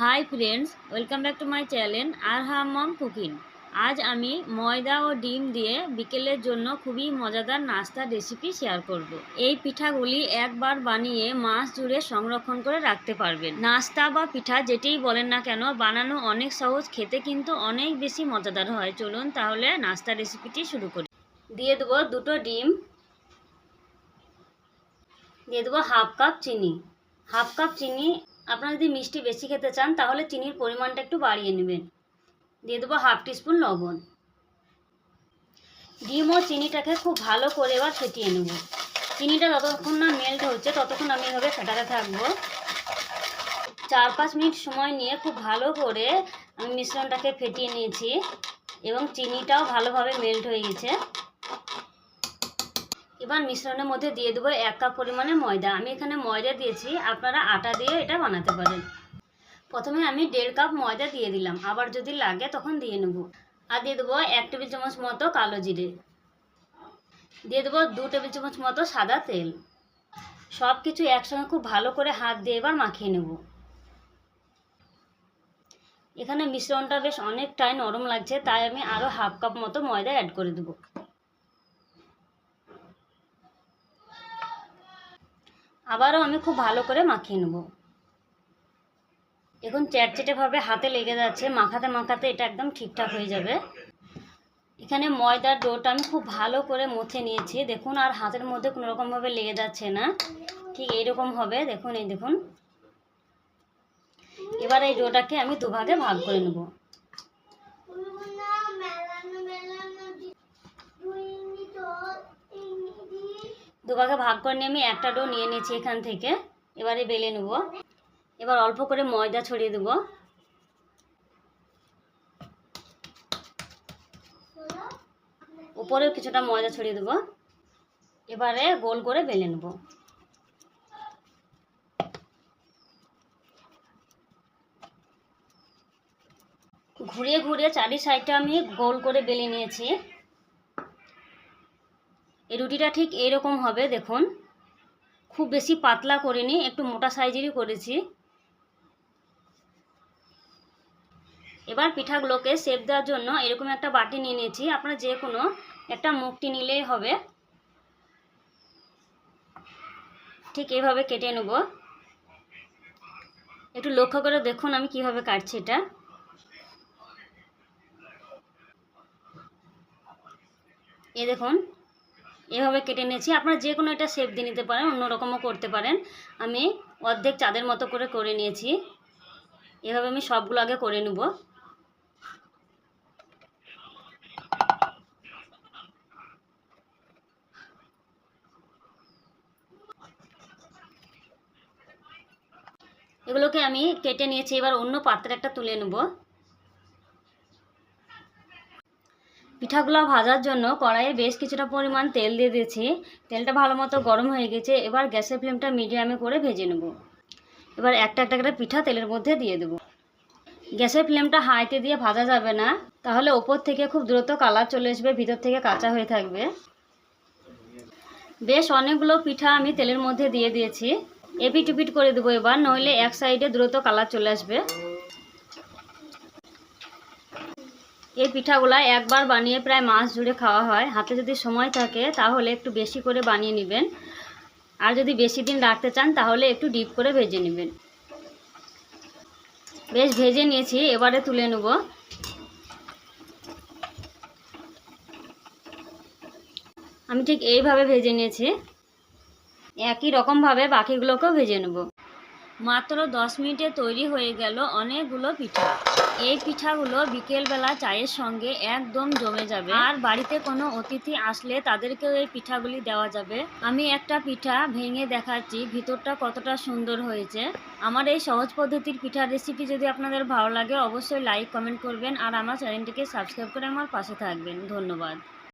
Hi friends welcome back to my channel আর হাম mom cooking আজ আমি ময়দা ও ডিম দিয়ে বিকেলের জন্য খুবই মজাদার নাস্তার রেসিপি শেয়ার করব। এই পিঠাগুলি একবার বানিয়ে মাস জুড়ে সংরক্ষণ করে রাখতে পারবেন। নাস্তা বা পিঠা যেটাই বলেন না কেন, বানানো অনেক সহজ, খেতে কিন্তু অনেক বেশি মজাদার হয়। চলুন তাহলে নাস্তা রেসিপিটি শুরু করি। দিয়ে দেবো দুটো ডিম। দিয়ে দেবো হাফ কাপ চিনি। হাফ কাপ চিনি আপনারা যদি মিষ্টি বেশি খেতে চান, তাহলে চিনির পরিমাণটা একটু বাড়িয়ে নেবেন। দিয়ে দেবো হাফ টিস্পুন লবণ। ডিম ও চিনিটাকে খুব ভালো করে এবার ফেটিয়ে নেব। চিনিটা যতক্ষণ না মেল্ট হচ্ছে, ততক্ষণ আমি এভাবে ফেটাতে থাকব। চার পাঁচ মিনিট সময় নিয়ে খুব ভালো করে আমি মিশ্রণটাকে ফেটিয়ে নিয়েছি এবং চিনিটাও ভালোভাবে মেল্ট হয়ে গেছে। এবার মিশ্রণের মধ্যে দিয়ে দেবো এক কাপ পরিমাণে ময়দা। আমি এখানে ময়দা দিয়েছি, আপনারা আটা দিয়ে এটা বানাতে পারেন। প্রথমে আমি দেড় কাপ ময়দা দিয়ে দিলাম, আবার যদি লাগে তখন দিয়ে নেব। আর দিয়ে দেবো এক টেবিল চামচ মতো কালো জিরে। দিয়ে দেবো দু টেবিল চামচ মতো সাদা তেল। সব কিছু একসঙ্গে খুব ভালো করে হাত দিয়ে এবার মাখিয়ে নেব। এখানে মিশ্রণটা বেশ অনেকটাই নরম লাগছে, তাই আমি আরও হাফ কাপ মতো ময়দা অ্যাড করে দেবো। আবারও আমি খুব ভালো করে মাখিয়ে নেব। এখন চ্যাটচেটেভাবে হাতে লেগে যাচ্ছে, মাখাতে মাখাতে এটা একদম ঠিকঠাক হয়ে যাবে। এখানে ময়দার ডোটা আমি খুব ভালো করে মুছে নিয়েছি। দেখুন, আর হাতের মধ্যে কোনো রকমভাবে লেগে যাচ্ছে না। ঠিক এইরকম হবে, দেখুন, এই দেখুন। এবার এই ডোটাকে আমি দুভাগে ভাগ করে নেব। দুভাগে ভাগ করে নিয়ে আমি একটা ডো নিয়ে নিয়েছি এখান থেকে। এবারে বেলে নেব। এবার অল্প করে ময়দা ছড়িয়ে দেব। উপরেও কিছুটা ময়দা ছড়িয়ে দেব। এবারে গোল করে বেলে নেব। ঘুরিয়ে ঘুরিয়ে চারি সাইডটা আমি গোল করে বেলে নিয়েছি। এই রুটিটা ঠিক এইরকম হবে, দেখুন। খুব বেশি পাতলা করিনি, একটু মোটা সাইজেরই করেছি। এবার পিঠাগুলোকে সেপ দেওয়ার জন্য এরকম একটা বাটি নিয়ে নিয়েছি। আপনারা যে কোনো একটা মুখটি নিলেই হবে। ঠিক এইভাবে কেটে নেব। একটু লক্ষ্য করে দেখুন আমি কীভাবে কাটছি এটা। এ দেখুন এভাবে কেটে নিয়েছি। আপনারা যে কোনো একটা শেপ দিয়ে নিতে পারেন, অন্যরকমও করতে পারেন। আমি অর্ধেক চাঁদের মতো করে করে নিয়েছি। এভাবে আমি সবগুলো আগে করে নেব। এগুলোকে আমি কেটে নিয়েছি। এবার অন্য পাত্রে একটা তুলে নেব। পিঠাগুলো ভাজার জন্য কড়াইয়ে বেশ কিছুটা পরিমাণ তেল দিয়ে দিয়েছি। তেলটা ভালো মতো গরম হয়ে গেছে, এবার গ্যাসের ফ্লেমটা মিডিয়ামে করে ভেজে নেব। এবার একটা একটা করে পিঠা তেলের মধ্যে দিয়ে দেবো। গ্যাসের ফ্লেমটা হাইতে দিয়ে ভাজা যাবে না, তাহলে ওপর থেকে খুব দ্রুত কালার চলে আসবে, ভিতর থেকে কাঁচা হয়ে থাকবে। বেশ অনেকগুলো পিঠা আমি তেলের মধ্যে দিয়ে দিয়েছি। এপিট উপিট করে দেবো এবার, নইলে এক সাইডে দ্রুত কালার চলে আসবে। এই পিঠাগুলা একবার বানিয়ে প্রায় মাস জুড়ে খাওয়া হয়। হাতে যদি সময় থাকে, তাহলে একটু বেশি করে বানিয়ে নেবেন। আর যদি বেশি দিন রাখতে চান, তাহলে একটু ডিপ করে ভেজে নেবেন। বেশ, ভেজে নিয়েছি, এবারে তুলে নেব। আমি ঠিক এইভাবে ভেজে নিয়েছি। একই রকমভাবে বাকিগুলোকেও ভেজে নেব। মাত্র দশ মিনিটে তৈরি হয়ে গেল অনেকগুলো পিঠা। এই পিঠাগুলো বিকেলবেলা চায়ের সঙ্গে একদম জমে যাবে। আর বাড়িতে কোনো অতিথি আসলে তাদেরকেও এই পিঠাগুলি দেওয়া যাবে। আমি একটা পিঠা ভেঙে দেখাচ্ছি, ভিতরটা কতটা সুন্দর হয়েছে। আমার এই সহজ পদ্ধতির পিঠার রেসিপি যদি আপনাদের ভালো লাগে, অবশ্যই লাইক কমেন্ট করবেন আর আমার চ্যানেলটিকে সাবস্ক্রাইব করে আমার পাশে থাকবেন। ধন্যবাদ।